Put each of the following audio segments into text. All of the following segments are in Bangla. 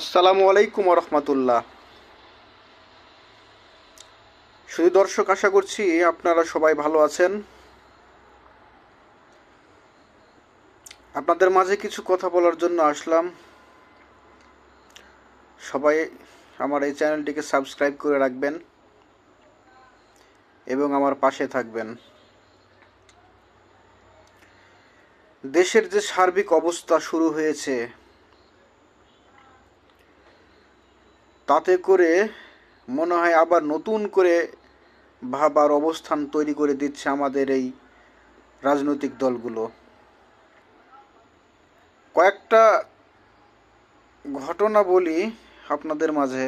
আসসালামু আলাইকুম রহমতুল্লাহ শুধু দর্শক, আশা করছি আপনারা সবাই ভালো আছেন। আপনাদের মাঝে কিছু কথা বলার জন্য আসলাম। সবাই আমার এই চ্যানেলটিকে সাবস্ক্রাইব করে রাখবেন এবং আমার পাশে থাকবেন। দেশের যে সার্বিক অবস্থা শুরু হয়েছে তাতে করে মনে হয় আবার নতুন করে ভাবার অবস্থান তৈরি করে দিচ্ছে আমাদের এই রাজনৈতিক দলগুলো। কয়েকটা ঘটনা বলি আপনাদের মাঝে।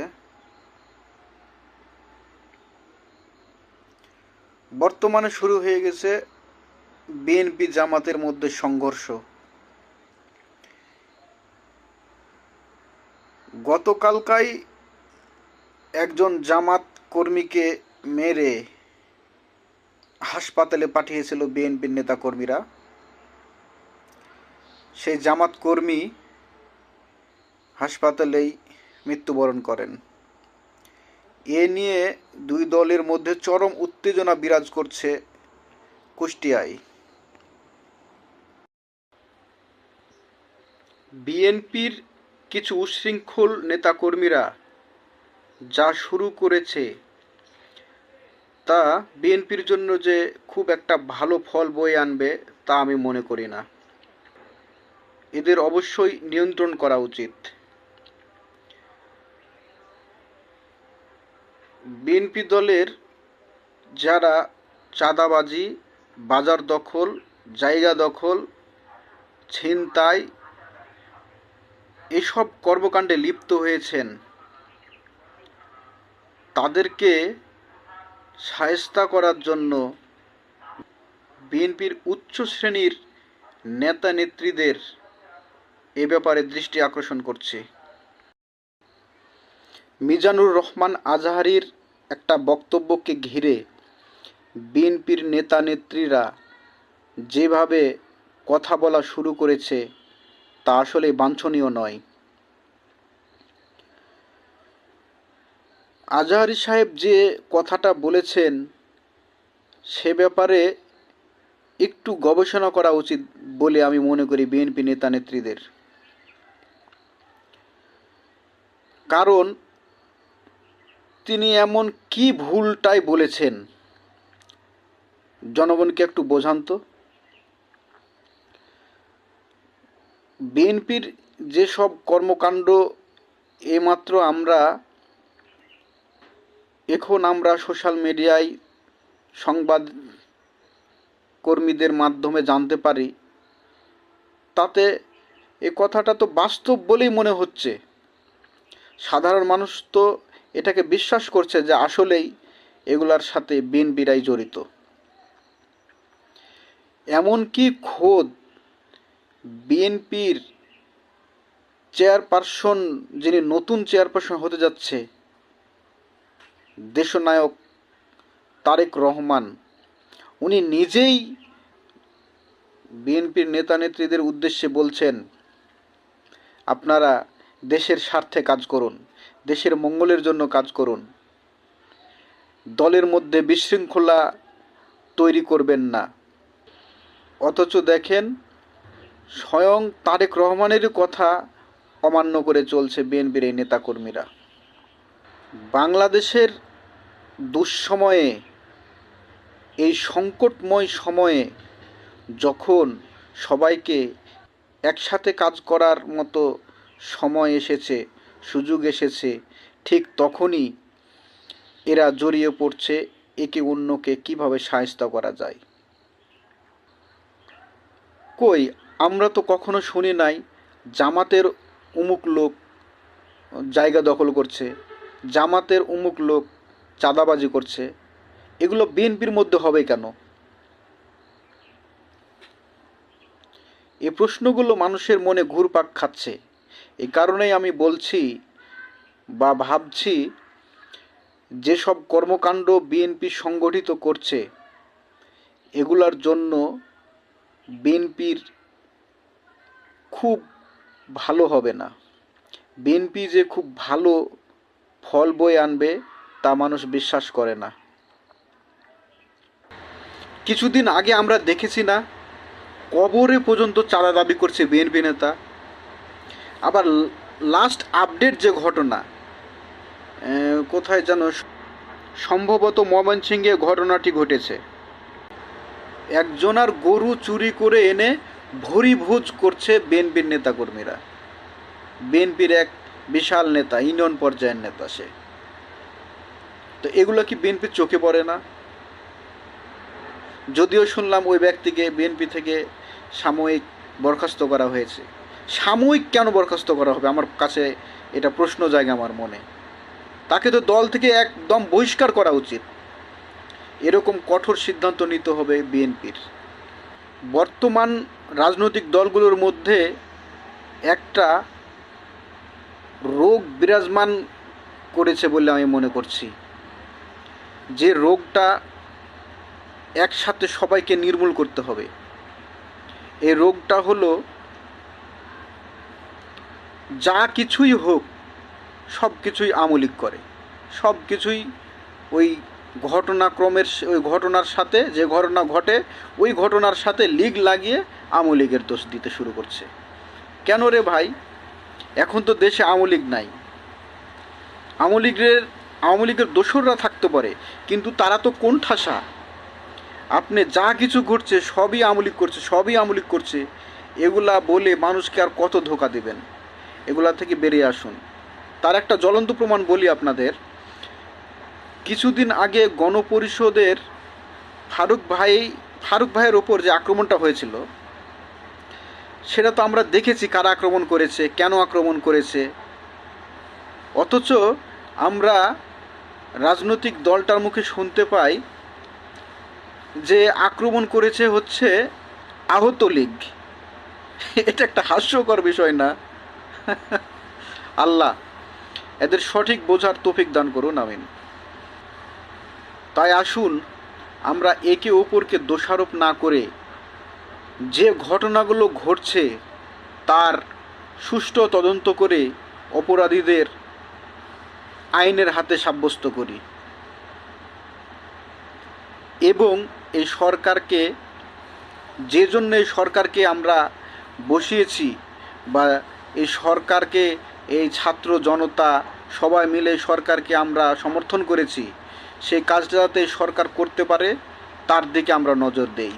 বর্তমানে শুরু হয়ে গেছে বিএনপি জামাতের মধ্যে সংঘর্ষ। গতকালকাই একজন জামাত কর্মীকে মেরে হাসপাতালে পাঠিয়েছিল বিএনপির নেতাকর্মীরা। সেই জামাত কর্মী হাসপাতালেই মৃত্যুবরণ করেন। এ নিয়ে দুই দলের মধ্যে চরম উত্তেজনা বিরাজ করছে কুষ্টিয়ায়। বিএনপির কিছু উশৃঙ্খল নেতাকর্মীরা যা শুরু করেছে, তা বিএনপির জন্য যে খুব একটা ভালো ফল বয়ে আনবে, তা আমি মনে করি না। এদের অবশ্যই নিয়ন্ত্রণ করা উচিত। বিএনপি দলের যারা চাঁদাবাজি, বাজার দখল, জায়গা দখল, ছিনতাই, এসব কর্মকাণ্ডে লিপ্ত হয়েছেন তাদেরকে সায়স্তা করার জন্য বিএনপির উচ্চ শ্রেণির নেতা নেত্রীদের এ ব্যাপারে দৃষ্টি আকর্ষণ করছে। মিজানুর রহমান আজহারির একটা বক্তব্যকে ঘিরে বিএনপির নেতা নেত্রীরা যেভাবে কথা বলা শুরু করেছে, তা আসলে বাঞ্ছনীয় নয়। আজহারি সাহেব যে কথাটা বলেছেন, সে ব্যাপারে একটু গবেষণা করা উচিত বলে আমি মনে করি বিএনপি নেতা নেত্রীদের। কারণ, তিনি এমন কি ভুলটাই বলেছেন, জনগণকে একটু বোঝান তো। বিএনপির যেসব কর্মকাণ্ড, এমাত্র আমরা এখন আমরা সোশ্যাল মিডিয়ায় সংবাদ কর্মীদের মাধ্যমে জানতে পারি। তাতে এ কথাটা তো বাস্তব বলেই মনে হচ্ছে। সাধারণ মানুষ তো এটাকে বিশ্বাস করছে যে আসলেই এগুলার সাথে বিএনপিরাই জড়িত। এমনকি খোদ বিএনপির চেয়ারপারসন যিনি নতুন চেয়ারপারসন হতে যাচ্ছে দেশনায়ক তারেক রহমান, উনি নিজেই বিএনপির নেতা নেত্রীদের উদ্দেশ্যে বলছেন, আপনারা দেশের স্বার্থে কাজ করুন, দেশের মঙ্গলের জন্য কাজ করুন। দলের মধ্যে বিশৃঙ্খলা তৈরি করবেন না। অথচ দেখেন, স্বয়ং তারেক রহমানেরই কথা অমান্য করে চলছে বিএনপির এই নেতাকর্মীরা। বাংলাদেশের দুঃসময়ে, এই সংকটময় সময়ে যখন সবাইকে একসাথে কাজ করার মতো সময় এসেছে, সুযোগ এসেছে, ঠিক তখনই এরা জড়িয়ে পড়ছে একে অন্যকে কীভাবে সাহায্য করা যায়। কই, আমরা তো কখনো শুনি নাই, জামাতের উমুক লোক জায়গা দখল করছে। জামাতের উমুক লোক চাঁদাবাজি করছে, এগুলো বিএনপির মধ্যে হবে কেন? এই প্রশ্নগুলো মানুষের মনে ঘুরপাক খাচ্ছে। এ কারণেই আমি বলছি বা ভাবছি, যেসব কর্মকাণ্ড বিএনপি সংগঠিত করছে, এগুলার জন্য বিএনপির খুব ভালো হবে না। বিএনপি যে খুব ভালো ফল বয়ে আনবে তা মানুষ বিশ্বাস করে না। কিছুদিন আগে আমরা দেখেছি না, কবরে পর্যন্ত চাঁদা দাবি করছে বিএনপি নেতা। আবার লাস্ট আপডেট যে ঘটনা কোথায় যেন সম্ভবত ময়মনসিংহে ঘটনাটি ঘটেছে। একজনার গরু চুরি করে এনে ভরি ভোজ করছে বিএনপির নেতাকর্মীরা। বিএনপির এক বিশাল নেতা, ইউনিয়ন পর্যায়ের নেতা সে। তো এগুলো কি বিএনপির চোখে পড়ে না? যদিও শুনলাম ওই ব্যক্তিকে বিএনপি থেকে সাময়িক বরখাস্ত করা হয়েছে। সাময়িক কেন বরখাস্ত করা হবে? আমার কাছে এটা প্রশ্ন জায়গা আমার মনে। তাকে তো দল থেকে একদম বহিষ্কার করা উচিত। এরকম কঠোর সিদ্ধান্ত নিতে হবে বিএনপির। বর্তমান রাজনৈতিক দলগুলোর মধ্যে একটা রোগ বিরাজমান করেছে বলে আমি মনে করছি। যে রোগটা একসাথে সবাইকে নির্মূল করতে হবে। এই রোগটা হলো যা কিছুই হোক, সব কিছুই আমলিক করে। সব কিছুই ওই ঘটনাক্রমের ওই ঘটনার সাথে, যে ঘটনা ঘটে, ওই ঘটনার সাথে লিগ লাগিয়ে আমলিগের দোষ দিতে শুরু করছে। কেন রে ভাই? এখন তো দেশে আমলিগ নাই। আমলিগের আওয়ামী লীগের দোসররা থাকতে পারে, কিন্তু তারা তো কোন ঠাসা? আপনি যা কিছু ঘটছে, সবই আমলিক করছে, সবই আমলিক করছে, এগুলা বলে মানুষকে আর কত ধোকা দেবেন? এগুলা থেকে বেরিয়ে আসুন। তার একটা জ্বলন্ত প্রমাণ বলি আপনাদের। কিছুদিন আগে গণপরিষদের ফারুক ভাই, ফারুক ভাইয়ের ওপর যে আক্রমণটা হয়েছিল সেটা তো আমরা দেখেছি কারা আক্রমণ করেছে, কেন আক্রমণ করেছে। অথচ আমরা রাজনৈতিক দলটার মুখে শুনতে পাই যে আক্রমণ করেছে হচ্ছে আহত লীগ। এটা একটা হাস্যকর বিষয় না? আল্লাহ, এদের সঠিক বোঝার তৌফিক দান করুন, আমিন। তাই আসুন, আমরা একে অপরকে দোষারোপ না করে যে ঘটনাগুলো ঘটছে, তার সুষ্ঠু তদন্ত করে অপরাধীদের আইনের হাতে সাব্যস্ত করি। এবং এই সরকারকে, যে জন্য এই সরকারকে আমরা বসিয়েছি বা এই সরকারকে, এই ছাত্র জনতা সবাই মিলে সরকারকে আমরা সমর্থন করেছি, সেই কাজটা যাতে সরকার করতে পারে, তার দিকে আমরা নজর দেই।